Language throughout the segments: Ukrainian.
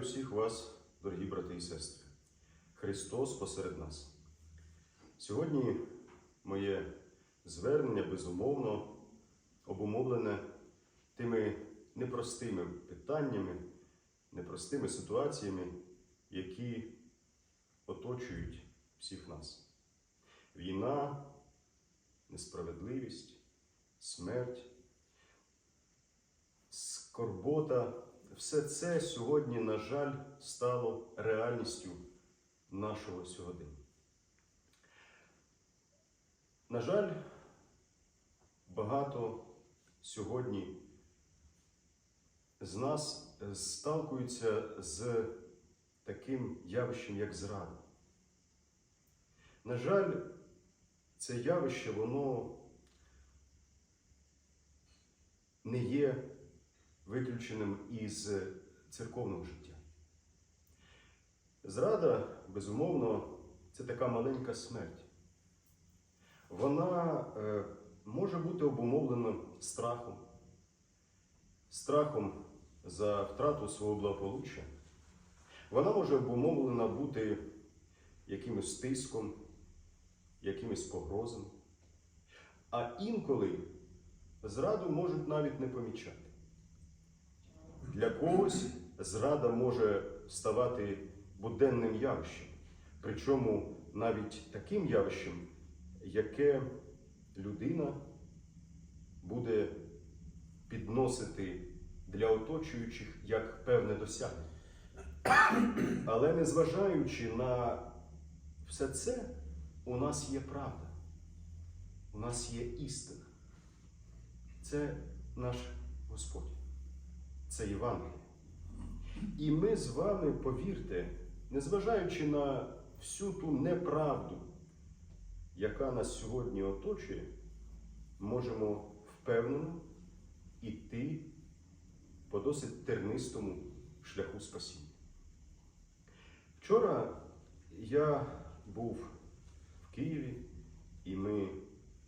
Вітаю всіх вас, дорогі брати і сестри. Христос посеред нас. Сьогодні моє звернення безумовно обумовлене тими непростими питаннями, непростими ситуаціями, які оточують всіх нас. Війна, несправедливість, смерть, скорбота все це сьогодні, на жаль, стало реальністю нашого сьогодення. На жаль, багато сьогодні з нас е, сталкуються з таким явищем, як зрада. На жаль, це явище, воно не є виключеним із церковного життя. Зрада, безумовно, це така маленька смерть. Вона е, може бути обумовлена страхом, страхом за втрату свого благополуччя. Вона може обумовлена бути якимось тиском, якимись погрозами. А інколи зраду можуть навіть не помічати. Для когось зрада може ставати буденним явищем, причому навіть таким явищем, яке людина буде підносити для оточуючих як певне досягнення. Але незважаючи на все це, у нас є правда, у нас є істина. Це наш Господь це Євангеліє. І ми з вами, повірте, незважаючи на всю ту неправду, яка нас сьогодні оточує, можемо впевнено йти по досить тернистому шляху спасіння. Вчора я був в Києві і ми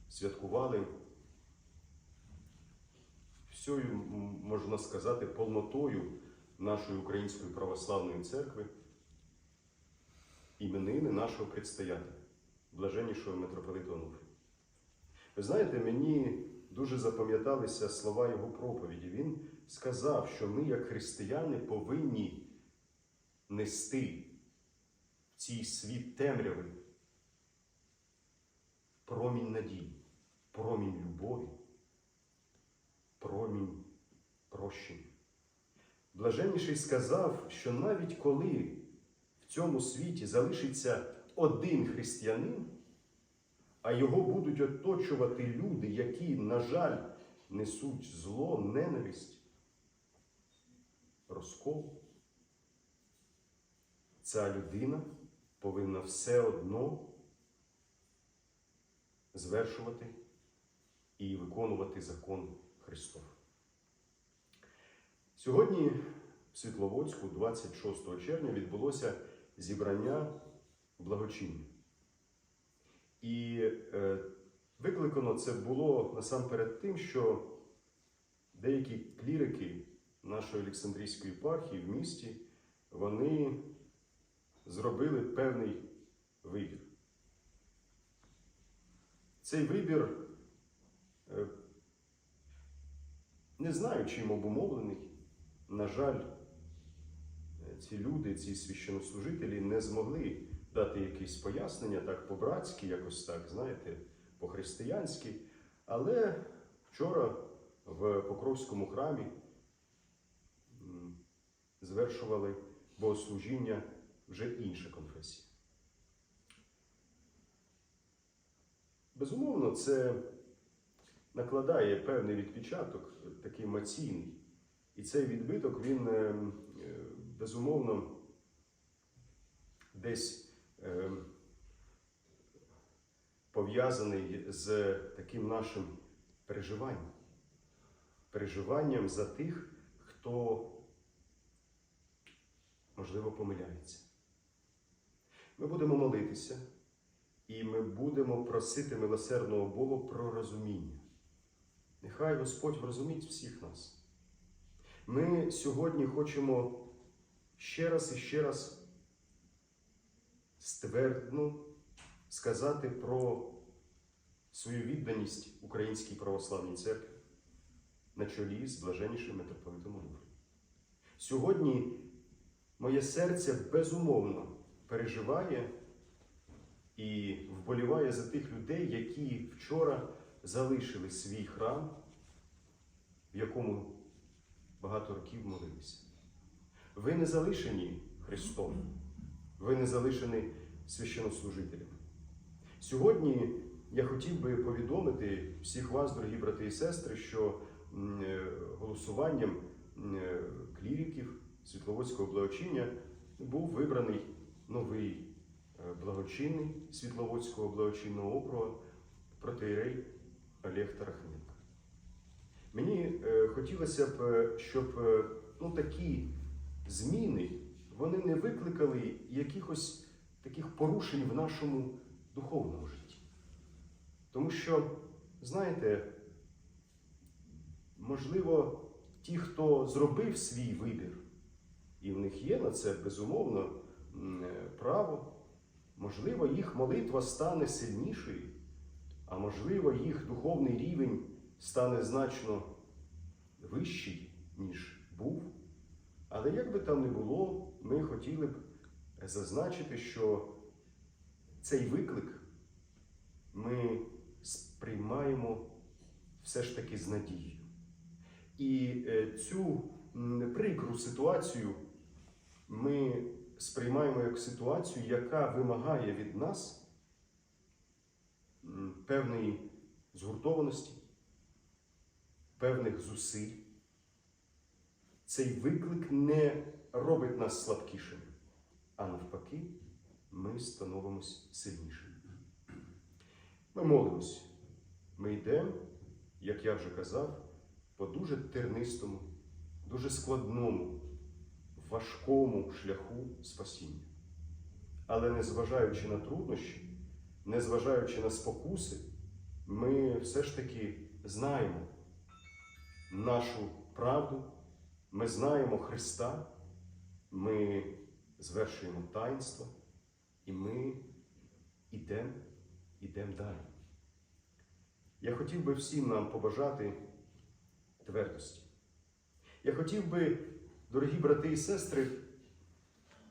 святкували всьою, можна сказати, повнотою нашої Української православної церкви іменини нашого предстоятеля, блаженнішого митрополита Онуфрія. Ви знаєте, мені дуже запам'яталися слова його проповіді. Він сказав, що ми, як християни, повинні нести в цій світ темряви промінь надії, промінь любові промінь прощення. Блаженніший сказав, що навіть коли в цьому світі залишиться один християнин, а його будуть оточувати люди, які, на жаль, несуть зло, ненависть, розкол, ця людина повинна все одно звершувати і виконувати закон Христов. Сьогодні в Світловодську, 26 червня, відбулося зібрання благочиння. І е, викликано це було насамперед тим, що деякі клірики нашої Олександрійської єпархії в місті вони зробили певний вибір. Цей вибір е, не знаю, чим обумовлений. На жаль, ці люди, ці священнослужителі не змогли дати якісь пояснення так по-братськи, якось так, знаєте, по-християнськи. Але вчора в Покровському храмі звершували богослужіння вже інша конфесія. Безумовно, це накладає певний відпечаток, такий емоційний. І цей відбиток, він е, е, безумовно десь е, пов'язаний з таким нашим переживанням. Переживанням за тих, хто, можливо, помиляється. Ми будемо молитися, і ми будемо просити милосердного Бога про розуміння. Нехай Господь врозуміть всіх нас. Ми сьогодні хочемо ще раз і ще раз ствердно сказати про свою відданість Українській православній церкві на чолі з блаженнішим митрополитом Онуфрієм. Сьогодні моє серце безумовно переживає і вболіває за тих людей, які вчора залишили свій храм, в якому багато років молилися. Ви не залишені Христом, ви не залишені священнослужителями. Сьогодні я хотів би повідомити всіх вас, дорогі брати і сестри, що е, голосуванням е, кліриків Світловодського благочиння був вибраний новий е, благочинний Світловодського благочинного округу протеєрей Олег Тарахненко. Мені е, хотілося б, е, щоб е, ну, такі зміни вони не викликали якихось таких порушень в нашому духовному житті. Тому що, знаєте, можливо, ті, хто зробив свій вибір, і в них є на це безумовно право, можливо, їх молитва стане сильнішою, а можливо, їх духовний рівень стане значно вищий, ніж був. Але як би там не було, ми хотіли б зазначити, що цей виклик ми сприймаємо все ж таки з надією. І е, цю прикру ситуацію ми сприймаємо як ситуацію, яка вимагає від нас певної згуртованості, певних зусиль. Цей виклик не робить нас слабкішими, а навпаки, ми становимось сильнішими. Ми молимось, ми йдемо, як я вже казав, по дуже тернистому, дуже складному, важкому шляху спасіння. Але незважаючи на труднощі, незважаючи на спокуси, ми все ж таки знаємо нашу правду, ми знаємо Христа, ми звершуємо таїнство, і ми йдемо, йдемо далі. Я хотів би всім нам побажати твердості. Я хотів би, дорогі брати і сестри,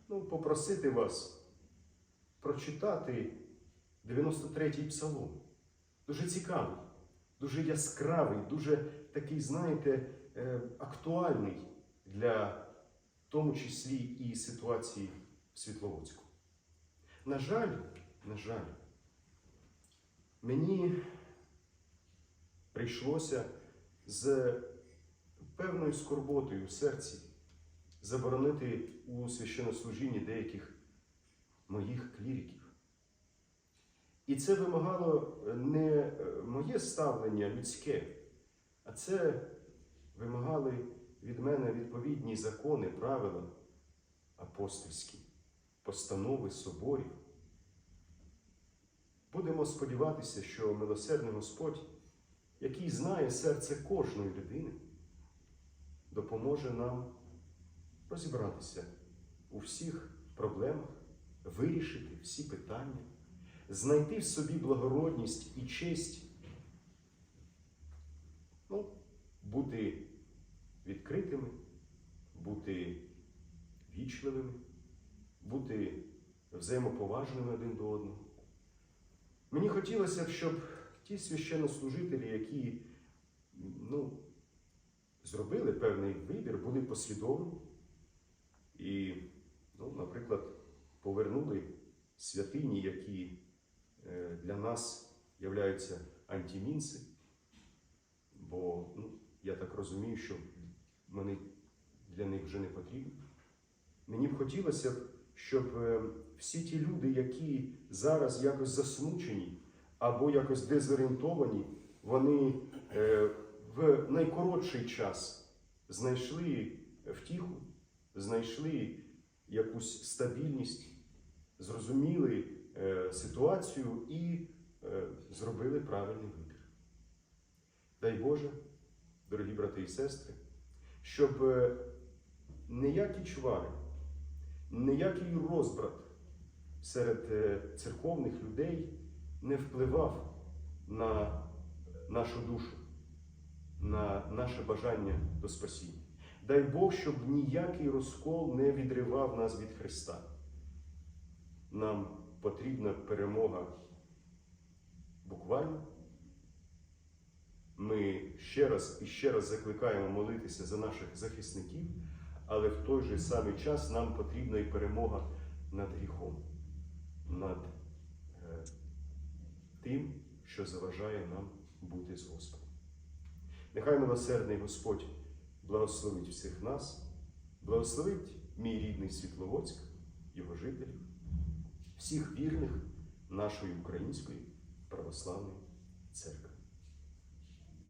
ну, попросити вас прочитати 93-й псалом. Дуже цікавий, дуже яскравий, дуже такий, знаєте, е, актуальний для в тому числі і ситуації в Світловодську. На жаль, на жаль, мені прийшлося з певною скорботою в серці заборонити у священнослужінні деяких моїх кліриків. І це вимагало не моє ставлення людське, а це вимагали від мене відповідні закони, правила апостольські, постанови соборів. Будемо сподіватися, що милосердний Господь, який знає серце кожної людини, допоможе нам розібратися у всіх проблемах, вирішити всі питання, знайти в собі благородність і честь, ну, бути відкритими, бути вічливими, бути взаємоповажними один до одного. Мені хотілося б, щоб ті священнослужителі, які ну, зробили певний вибір, були послідовні і, ну, наприклад, повернули святині, які е, для нас являються антимінси, бо ну, я так розумію, що вони для них вже не потрібні. Мені б хотілося щоб е, всі ті люди, які зараз якось засмучені або якось дезорієнтовані, вони е, в найкоротший час знайшли втіху, знайшли якусь стабільність, зрозуміли е, ситуацію і зробили правильний вибір. Дай Боже, дорогі брати і сестри, щоб е, ніякі чвари, ніякий розбрат серед е, церковних людей не впливав на нашу душу, на наше бажання до спасіння. Дай Бог, щоб ніякий розкол не відривав нас від Христа. Нам потрібна перемога буквально. Ми ще раз і ще раз закликаємо молитися за наших захисників, але в той же самий час нам потрібна і перемога над гріхом, над е, тим, що заважає нам бути з Господом. Нехай милосердний Господь благословить всіх нас, благословить мій рідний Світловодськ, його жителів, всіх вірних нашої української православної церкви.